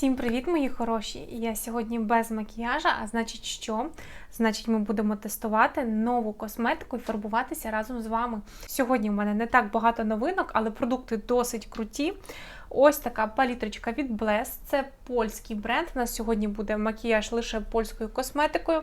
Всім привіт, мої хороші! Я сьогодні без макіяжа, а значить, що? Значить, ми будемо тестувати нову косметику і фарбуватися разом з вами. Сьогодні в мене не так багато новинок, але продукти досить круті. Ось така палітрочка від Bless. Це польський бренд. У нас сьогодні буде макіяж лише польською косметикою.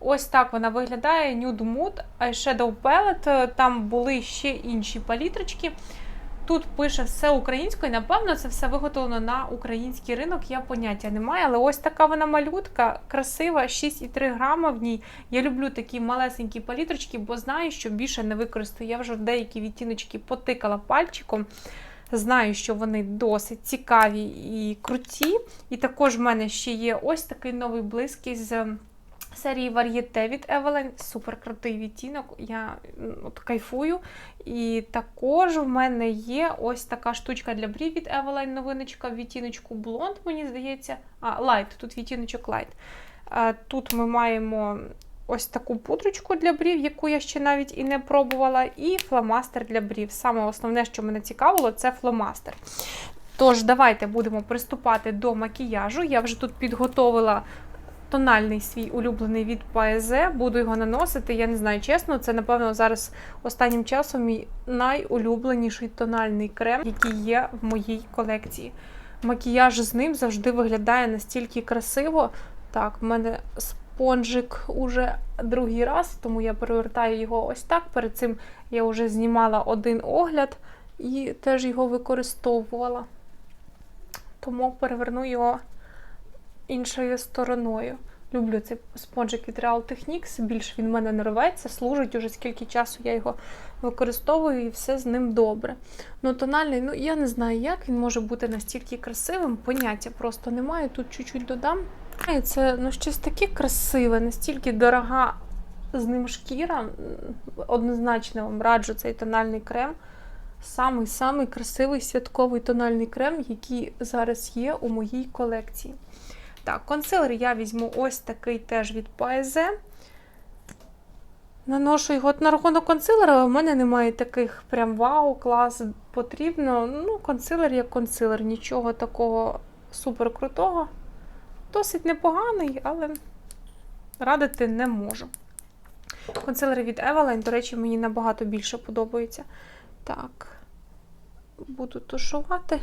Ось так вона виглядає: Nude Mood, Eyeshadow Palette. Там були ще інші палітрочки. Тут пише все українською, напевно, це все виготовлено на український ринок. Я поняття не маю, але ось така вона малютка, красива, 6,3 грама в ній. Я люблю такі малесенькі палітрочки, бо знаю, що більше не використаю. Я вже деякі відтіночки потикала пальчиком. Знаю, що вони досить цікаві і круті. І також в мене ще є ось такий новий блиск із серії Varieté від Evelyn. Супер крутий відтінок. Я от кайфую. І також в мене є ось така штучка для брів від Evelyn новиночка в відтіночку Blond, мені здається. А, Light, тут відтіночок Light. Тут ми маємо ось таку пудрочку для брів, яку я ще навіть і не пробувала, і фломастер для брів. Саме основне, що мене цікавило, це фломастер. Тож, давайте будемо приступати до макіяжу. Я вже тут підготовила тональний свій улюблений від Paese. Буду його наносити. Я не знаю, чесно, це, напевно, зараз останнім часом мій найулюбленіший тональний крем, який є в моїй колекції. Макіяж з ним завжди виглядає настільки красиво. Так, в мене спонжик уже другий раз, тому я перевертаю його ось так. Перед цим я вже знімала один огляд і теж його використовувала. Тому переверну його іншою стороною. Люблю цей спонжик від Real Techniques, більш він в мене не рветься, служить уже скільки часу я його використовую і все з ним добре. Ну, тональний, ну я не знаю, як він може бути настільки красивим, поняття просто немає. Тут чуть-чуть додам. І це ну, щось таке красиве, настільки дорога з ним шкіра. Однозначно вам раджу цей тональний крем. Самий-самий красивий святковий тональний крем, який зараз є у моїй колекції. Так, консилер я візьму ось такий теж від Paese. Наношу його От на рахунок консилера, у мене немає таких прям вау, клас потрібно. Ну, консилер як консилер, нічого такого супер крутого. Досить непоганий, але радити не можу. Консилери від Eveline, до речі, мені набагато більше подобається. Так, буду тушувати.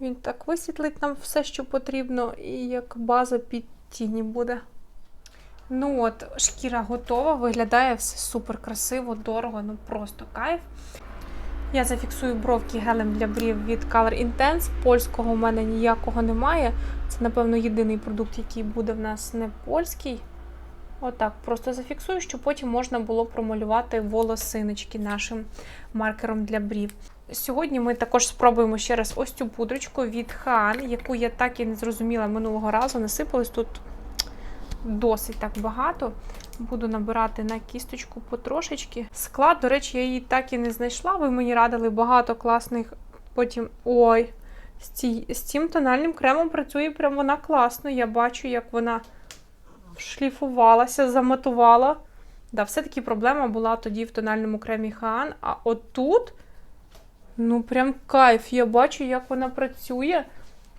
Він так висвітлить нам все, що потрібно, і як база під тіні буде. Ну от, шкіра готова, виглядає все супер красиво, дорого, ну просто кайф. Я зафіксую бровки гелем для брів від Color Intense. Польського в мене ніякого немає. Це, напевно, єдиний продукт, який буде в нас не польський. Отак, просто зафіксую, щоб потім можна було промалювати волосиночки нашим маркером для брів. Сьогодні ми також спробуємо ще раз ось цю пудрочку від Хан, яку я так і не зрозуміла минулого разу. Насипалось тут досить так багато. Буду набирати на кісточку потрошечки. Склад, до речі, я її так і не знайшла. Ви мені радили багато класних. Потім. Ой, з, ці... з цим тональним кремом працює прям вона класно. Я бачу, як вона шліфувалася, заматувала. Да, Все-таки проблема була тоді в тональному кремі Хан. А отут. Ну, прям кайф. Я бачу, як вона працює.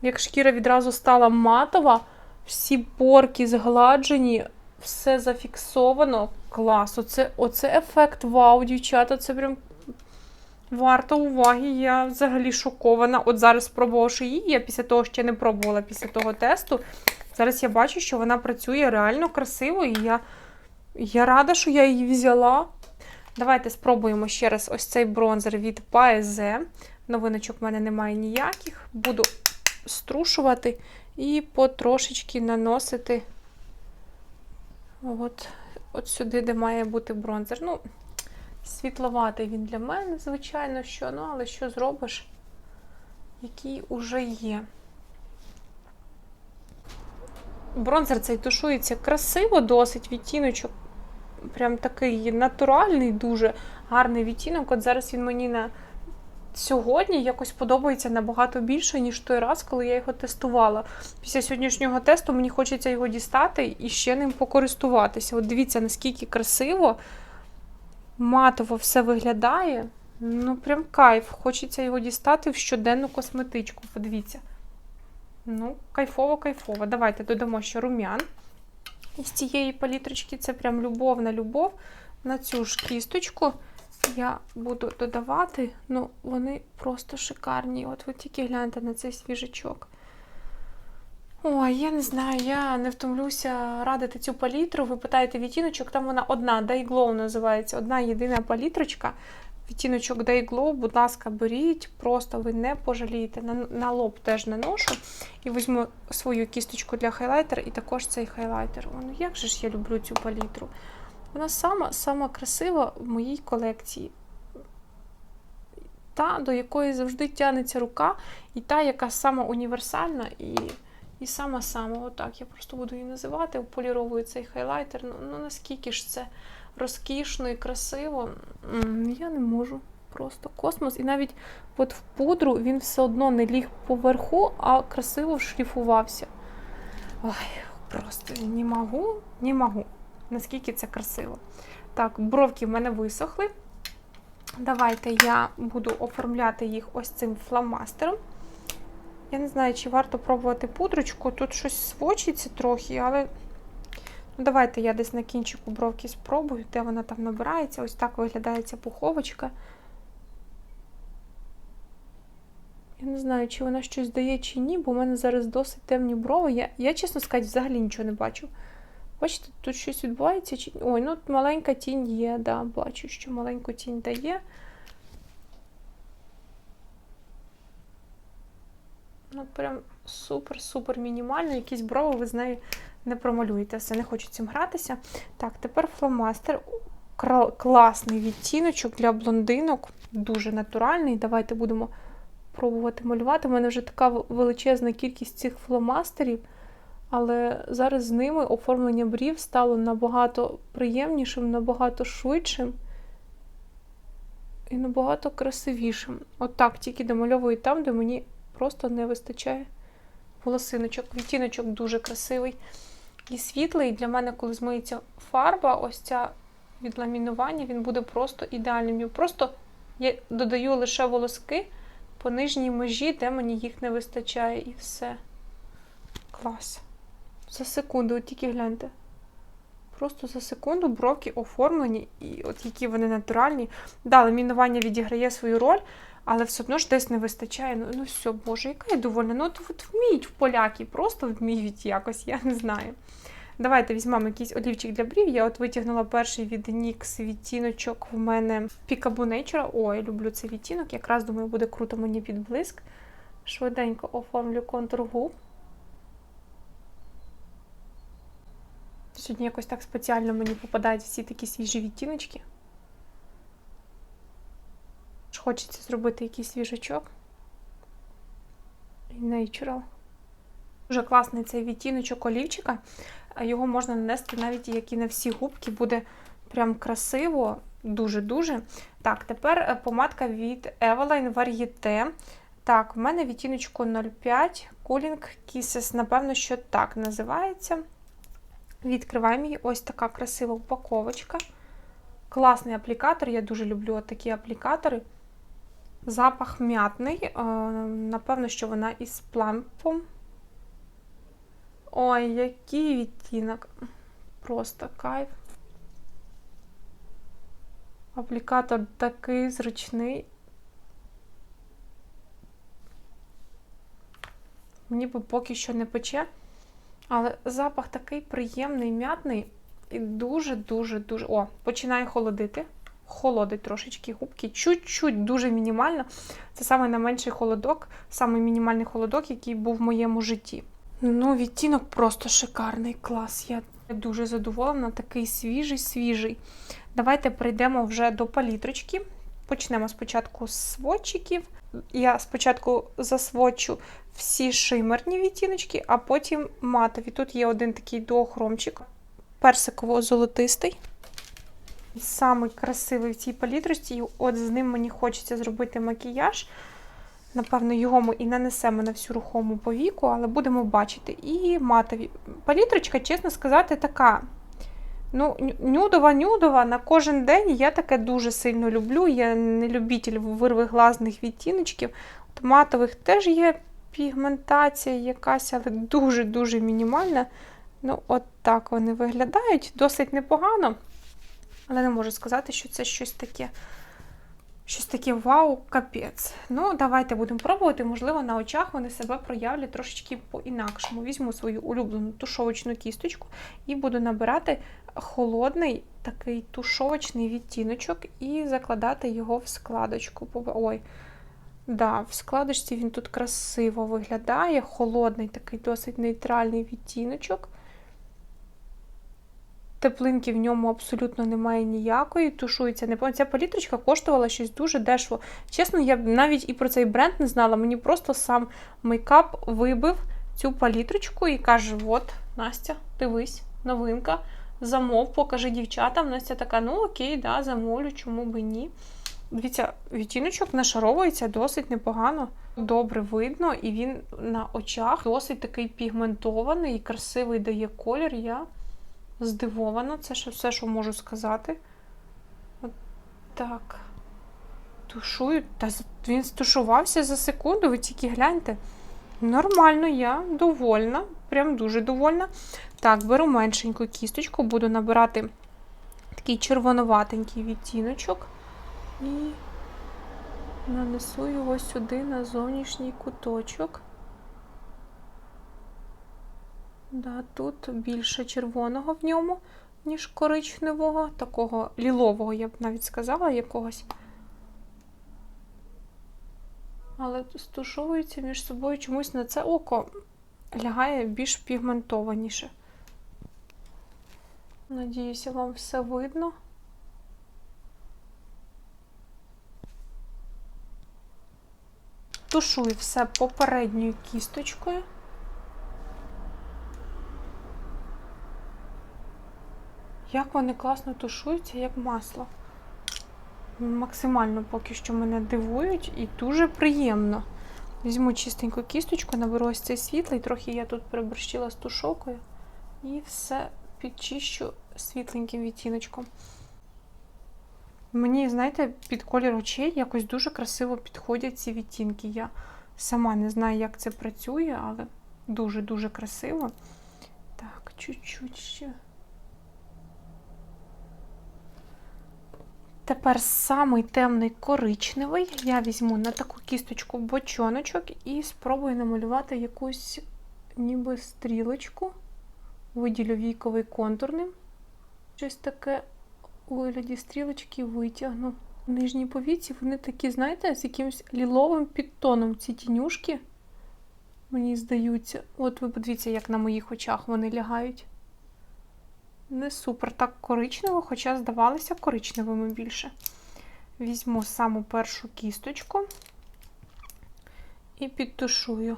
Як шкіра відразу стала матова, всі порки згладжені, все зафіксовано. Клас. Оце, оце ефект вау, дівчата. Це прям варто уваги. Я взагалі шокована. От зараз спробувавши її, я після того ще не пробувала після того тесту. Зараз я бачу, що вона працює реально красиво, і я, я рада, що я її взяла. Давайте спробуємо ще раз ось цей бронзер від Paese. Новиночок в мене немає ніяких. Буду струшувати і потрошечки наносити от, от сюди, де має бути бронзер. Ну, світловатий він для мене, звичайно, що, ну, але що зробиш, який уже є. Бронзер цей тушується красиво, досить відтіночок прям такий натуральний, дуже гарний відтінок. От зараз він мені на сьогодні якось подобається набагато більше, ніж той раз, коли я його тестувала. Після сьогоднішнього тесту мені хочеться його дістати і ще ним покористуватися. От дивіться, наскільки красиво, матово все виглядає. Ну, прям кайф. Хочеться його дістати в щоденну косметичку. Подивіться. Ну, кайфово, кайфово. Давайте додамо ще рум'ян із цієї палітрочки. Це прям любовна любов. На цю ж кісточку я буду додавати. Ну, вони просто шикарні. От ви тільки гляньте на цей свіжачок. Ой, я не знаю, я не втомлюся радити цю палітру. Ви питаєте відтіночок, там вона одна, Day Glow називається, одна єдина палітрочка. Відтіночок Day будь ласка, беріть, просто ви не пожалієте. На, на лоб теж наношу. І візьму свою кісточку для хайлайтера і також цей хайлайтер. О, ну як же ж я люблю цю палітру? Вона сама, сама красива в моїй колекції. Та, до якої завжди тягнеться рука, і та, яка сама універсальна і. І сама сама, отак, я просто буду її називати, поліровую цей хайлайтер. Ну, ну наскільки ж це розкішно і красиво, я не можу. Просто космос. І навіть от в пудру він все одно не ліг поверху, а красиво шліфувався. Ой, просто не можу, не можу. Наскільки це красиво. Так, бровки в мене висохли. Давайте я буду оформляти їх ось цим фломастером. Я не знаю, чи варто пробувати пудрочку. Тут щось свочиться трохи, але ну, давайте я десь на кінчику бровки спробую, де вона там набирається. Ось так виглядає ця пуховочка. Я не знаю, чи вона щось дає, чи ні, бо в мене зараз досить темні брови. Я, я чесно сказати, взагалі нічого не бачу. Бачите, тут щось відбувається. Чи... Ой, ну маленька тінь є, да, бачу, що маленьку тінь дає. Ну, прям супер-супер мінімально. Якісь брови ви з нею не промалюєте. Все, не хочу цим гратися. Так, тепер фломастер. Класний відтіночок для блондинок, дуже натуральний. Давайте будемо пробувати малювати. У мене вже така величезна кількість цих фломастерів, але зараз з ними оформлення брів стало набагато приємнішим, набагато швидшим і набагато красивішим. От так, тільки домальовую там, де мені просто не вистачає волосиночок. Відтіночок дуже красивий і світлий. Для мене, коли змиється фарба, ось ця від ламінування, він буде просто ідеальним. Я просто я додаю лише волоски по нижній межі, де мені їх не вистачає, і все. Клас. За секунду, от тільки гляньте. Просто за секунду бровки оформлені, і от які вони натуральні. Да, ламінування відіграє свою роль, але все одно ж десь не вистачає. Ну, ну все, Боже, яка я довольна. Ну, от, от вміють поляки, просто вміють якось, я не знаю. Давайте візьмемо якийсь олівчик для брів. Я от витягнула перший від NYX відтіночок в мене Peekaboo Nature. Ой, люблю цей відтінок. Якраз думаю, буде круто мені під блиск. Швиденько оформлю контур губ. Сьогодні якось так спеціально мені попадають всі такі свіжі відтіночки. Хочеться зробити якийсь свіжачок. Natural. Дуже класний цей відтіночок олівчика. Його можна нанести навіть як і на всі губки, буде прям красиво, дуже-дуже. Так, тепер е, помадка від Eveline Varieté. Так, в мене відтіночку 05 Cooling Kisses, напевно, що так називається. Відкриваємо її ось така красива упаковочка. Класний аплікатор, я дуже люблю такі аплікатори. Запах м'ятний. Е, напевно, що вона із плампом. Ой, який відтінок. Просто кайф. Аплікатор такий зручний. Ніби поки що не пече, але запах такий приємний, м'ятний і дуже-дуже-дуже. О, починає холодити холодить трошечки губки, чуть-чуть, дуже мінімально. Це саме найменший холодок, саме мінімальний холодок, який був в моєму житті. Ну, відтінок просто шикарний клас. Я дуже задоволена, такий свіжий, свіжий. Давайте перейдемо вже до палітрочки. Почнемо спочатку з сводчиків. Я спочатку засвочу всі шимерні відтіночки, а потім матові. Тут є один такий доохромчик, персиково-золотистий. Самий красивий в цій палітрості, і от з ним мені хочеться зробити макіяж. Напевно, його ми і нанесемо на всю рухому повіку, але будемо бачити. І матові. Палітрочка, чесно сказати, така. Ну, Нюдова-нюдова на кожен день я таке дуже сильно люблю. Я не любитель вирвиглазних відтіночків. От Матових теж є пігментація якась, але дуже-дуже мінімальна. Ну, от так вони виглядають. Досить непогано. Але не можу сказати, що це щось таке. Щось таке вау, капець. Ну, давайте будемо пробувати. Можливо, на очах вони себе проявлять трошечки по-інакшому. Візьму свою улюблену тушовочну кісточку і буду набирати холодний такий тушовочний відтіночок і закладати його в складочку. Ой, да, в складочці він тут красиво виглядає. Холодний, такий досить нейтральний відтіночок. Теплинки в ньому абсолютно немає ніякої, тушується. Не Ця палітрочка коштувала щось дуже дешево. Чесно, я навіть і про цей бренд не знала. Мені просто сам мейкап вибив цю палітрочку і каже: От, Настя, дивись, новинка, замов, покажи дівчатам. Настя така, ну окей, да, замовлю, чому би ні. Дивіться, відтіночок нашаровується досить непогано, добре видно, і він на очах досить такий пігментований і красивий дає колір. Я здивована, це ще все, що можу сказати. От так. Тушую. Та він стушувався за секунду, ви тільки гляньте. Нормально, я довольна, прям дуже довольна. Так, беру меншеньку кісточку, буду набирати такий червонуватенький відтіночок і нанесу його сюди на зовнішній куточок. Да, Тут більше червоного в ньому, ніж коричневого, такого лілового, я б навіть сказала, якогось. Але стушовується між собою чомусь на це око лягає більш пігментованіше. Надіюся, вам все видно. Тушую все попередньою кісточкою. Як вони класно тушуються, як масло. Максимально поки що мене дивують і дуже приємно. Візьму чистеньку кісточку, наберу ось цей світлий, трохи я тут приборщила з тушокою. І все підчищу світленьким відтіночком. Мені, знаєте, під колір очей якось дуже красиво підходять ці відтінки. Я сама не знаю, як це працює, але дуже-дуже красиво. Так, чуть-чуть ще. Тепер самий темний коричневий я візьму на таку кісточку бочоночок і спробую намалювати якусь ніби стрілочку, виділю війковий контурним. Щось таке у вигляді стрілочки витягну. Нижні повіці, вони такі, знаєте, з якимось ліловим підтоном ці тінюшки, мені здаються. От ви подивіться, як на моїх очах вони лягають. Не супер так коричнево, хоча здавалися коричневими більше. Візьму саму першу кісточку і підтушую.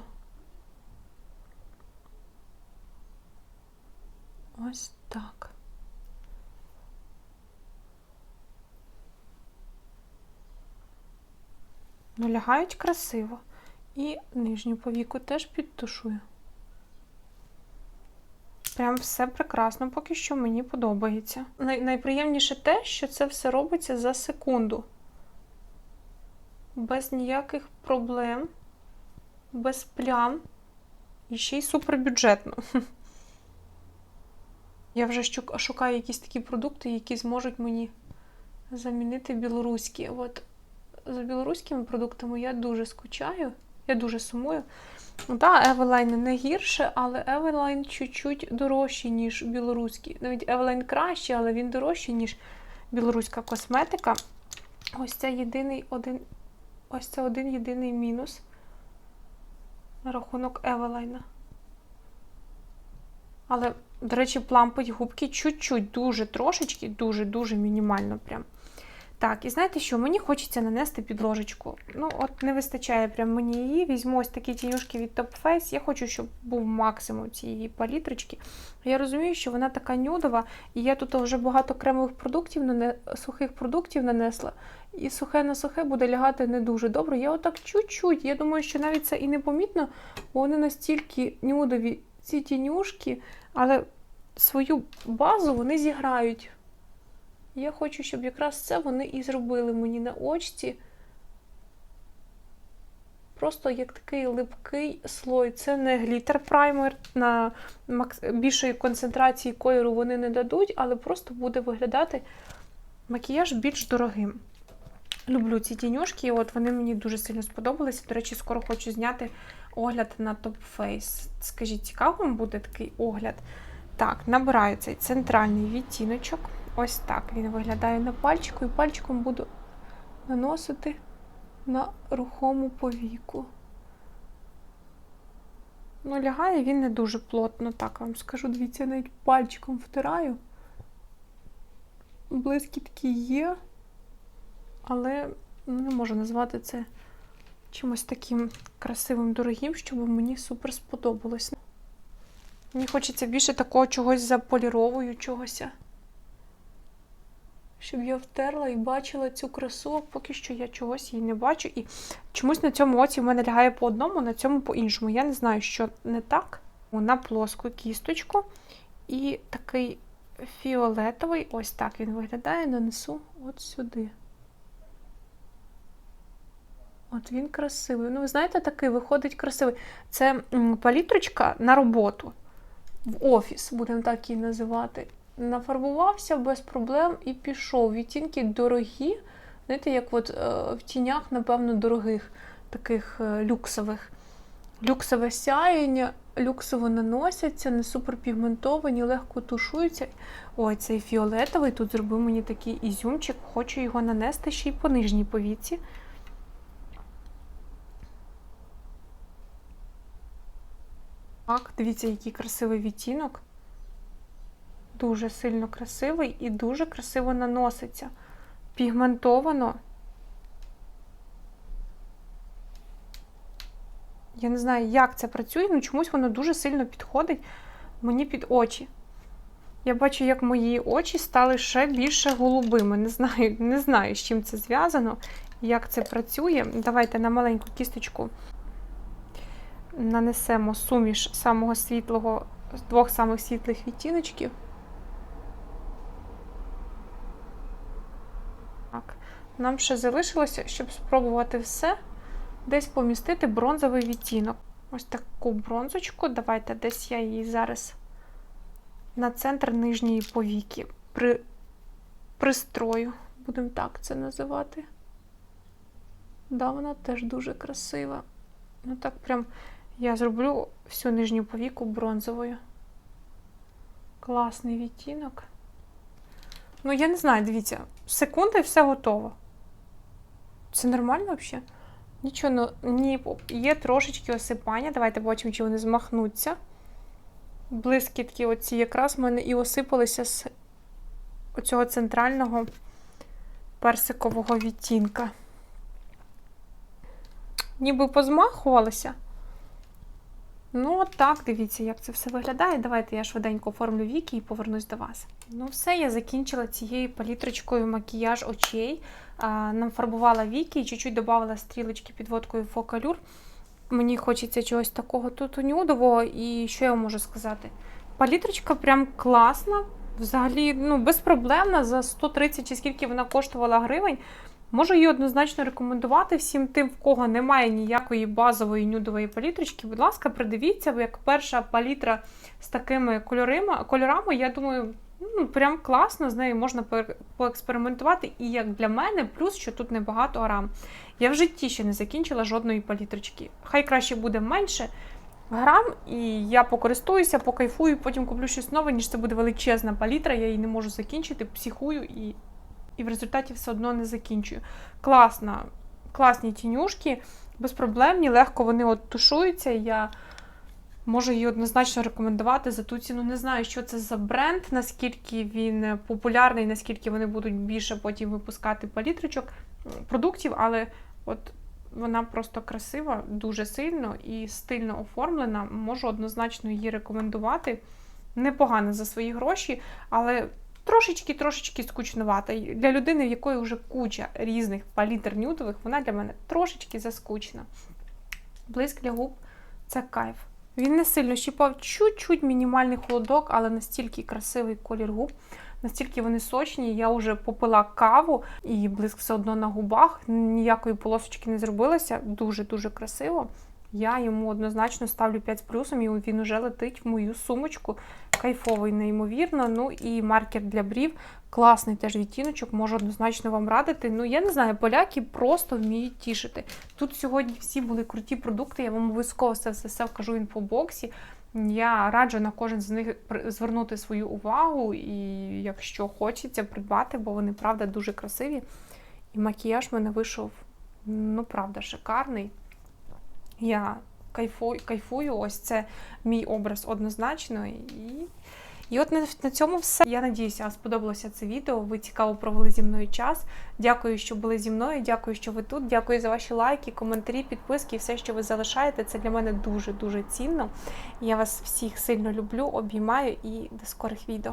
Ось так. Ну, лягають красиво. І нижню повіку теж підтушую. Прям все прекрасно, поки що мені подобається. Най найприємніше те, що це все робиться за секунду. Без ніяких проблем, без плям. І ще й супербюджетно. Я вже шукаю якісь такі продукти, які зможуть мені замінити білоруські. От за білоруськими продуктами я дуже скучаю, я дуже сумую. Ну так, Eveline не гірше, але Eveline чуть-чуть дорожчий, ніж білоруський. Навіть Eveline краще, але він дорожчий, ніж білоруська косметика. Ось це єдиний один ось це один єдиний мінус на рахунок Eveline. Але, до речі, плампить губки чуть-чуть, дуже трошечки, дуже-дуже мінімально прям. Так, і знаєте що? Мені хочеться нанести підложечку. Ну, от не вистачає прям мені її. Візьму ось такі тінюшки від Top Face. Я хочу, щоб був максимум цієї палітрочки. Я розумію, що вона така нюдова, і я тут вже багато кремових продуктів, сухих продуктів нанесла. І сухе на сухе буде лягати не дуже добре. Я отак чуть-чуть. Я думаю, що навіть це і не помітно, бо вони настільки нюдові, ці тінюшки, але свою базу вони зіграють. Я хочу, щоб якраз це вони і зробили мені на очці просто як такий липкий слой. Це не глітер праймер на більшої концентрації кольору вони не дадуть, але просто буде виглядати макіяж більш дорогим. Люблю ці тінюшки, от вони мені дуже сильно сподобалися. До речі, скоро хочу зняти огляд на Top Face. Скажіть, цікаво буде такий огляд? Так, набираю цей центральний відтіночок. Ось так він виглядає на пальчику, і пальчиком буду наносити на рухому повіку. Ну, лягає він не дуже плотно, так вам скажу. Дивіться, я навіть пальчиком втираю. Блискітки є, але ну, не можу назвати це чимось таким красивим, дорогим, щоб мені супер сподобалось. Мені хочеться більше такого чогось заполіровуючогося. Щоб я втерла і бачила цю красу, поки що я чогось її не бачу. І чомусь на цьому оці в мене лягає по одному, на цьому по іншому. Я не знаю, що не так. На плоску кісточку. І такий фіолетовий, ось так він виглядає, нанесу от сюди. От він красивий. Ну, ви знаєте, такий виходить красивий. Це палітрочка на роботу, в офіс, будемо так її називати. Нафарбувався без проблем і пішов. Відтінки дорогі, знаєте, як от е, в тінях, напевно, дорогих, таких е, люксових. Люксове сяєння, люксово наносяться, не суперпігментовані, легко тушуються. Ой, цей фіолетовий тут зробив мені такий ізюмчик. Хочу його нанести ще й по нижній повіці. Так, дивіться, який красивий відтінок. Дуже сильно красивий і дуже красиво наноситься. Пігментовано. Я не знаю, як це працює, але чомусь воно дуже сильно підходить мені під очі. Я бачу, як мої очі стали ще більше голубими. Не знаю, не знаю, з чим це зв'язано, як це працює. Давайте на маленьку кісточку нанесемо суміш самого світлого, двох самих світлих відтіночків. Так. Нам ще залишилося, щоб спробувати все, десь помістити бронзовий відтінок. Ось таку бронзочку. Давайте десь я її зараз на центр нижньої повіки при, пристрою. Будемо так це називати. Да, вона теж дуже красива. Ну так прям я зроблю всю нижню повіку бронзовою. Класний відтінок. Ну, я не знаю, дивіться, секунда і все готово. Це нормально взагалі? Нічого, ну, ні, є трошечки осипання. Давайте побачимо, чи вони змахнуться. Блискітки оці якраз в мене і осипалися з оцього центрального персикового відтінка. Ніби позмахувалися. Ну, от так, дивіться, як це все виглядає. Давайте я швиденько оформлю віки і повернусь до вас. Ну, все, я закінчила цією палітрочкою макіяж очей. А, Нафарбувала віки і чуть-чуть додавала стрілочки підводкою фокалюр. Мені хочеться чогось такого тут нюдового, і що я вам можу сказати? Палітрочка прям класна, взагалі, ну, безпроблемна. За 130 чи скільки вона коштувала гривень. Можу її однозначно рекомендувати всім тим, в кого немає ніякої базової нюдової палітрочки. Будь ласка, придивіться, бо як перша палітра з такими кольорами, кольорами я думаю, ну, прям класно, з нею можна поекспериментувати. І як для мене, плюс, що тут небагато грам. Я в житті ще не закінчила жодної палітрочки. Хай краще буде менше грам, і я покористуюся, покайфую, потім куплю щось нове, ніж це буде величезна палітра, я її не можу закінчити, психую і і в результаті все одно не закінчую. Класна, класні тінюшки, безпроблемні, легко вони от тушуються. Я можу її однозначно рекомендувати за ту ціну. Не знаю, що це за бренд, наскільки він популярний, наскільки вони будуть більше потім випускати палітрочок, продуктів, але от вона просто красива, дуже сильно і стильно оформлена. Можу однозначно її рекомендувати. Непогано за свої гроші, але трошечки-трошечки скучнувата. Для людини, в якої вже куча різних палітр нюдових, вона для мене трошечки заскучна. Блиск для губ це кайф. Він не сильно щіпав, чуть-чуть мінімальний холодок, але настільки красивий колір губ, настільки вони сочні. Я вже попила каву і блиск все одно на губах. Ніякої полосочки не зробилося. Дуже-дуже красиво. Я йому однозначно ставлю 5 з плюсом, і він уже летить в мою сумочку. Кайфовий, неймовірно. Ну і маркер для брів. Класний теж відтіночок, можу однозначно вам радити. Ну, я не знаю, поляки просто вміють тішити. Тут сьогодні всі були круті продукти, я вам обов'язково це все, все вкажу в інфобоксі. Я раджу на кожен з них звернути свою увагу, і якщо хочеться придбати, бо вони правда дуже красиві. І макіяж в мене вийшов, ну правда, шикарний. Я кайфую, кайфую. ось це мій образ однозначно. І, і от на, цьому все. Я надіюся, сподобалося це відео. Ви цікаво провели зі мною час. Дякую, що були зі мною. Дякую, що ви тут. Дякую за ваші лайки, коментарі, підписки, і все, що ви залишаєте. Це для мене дуже дуже цінно. Я вас всіх сильно люблю, обіймаю і до скорих відео.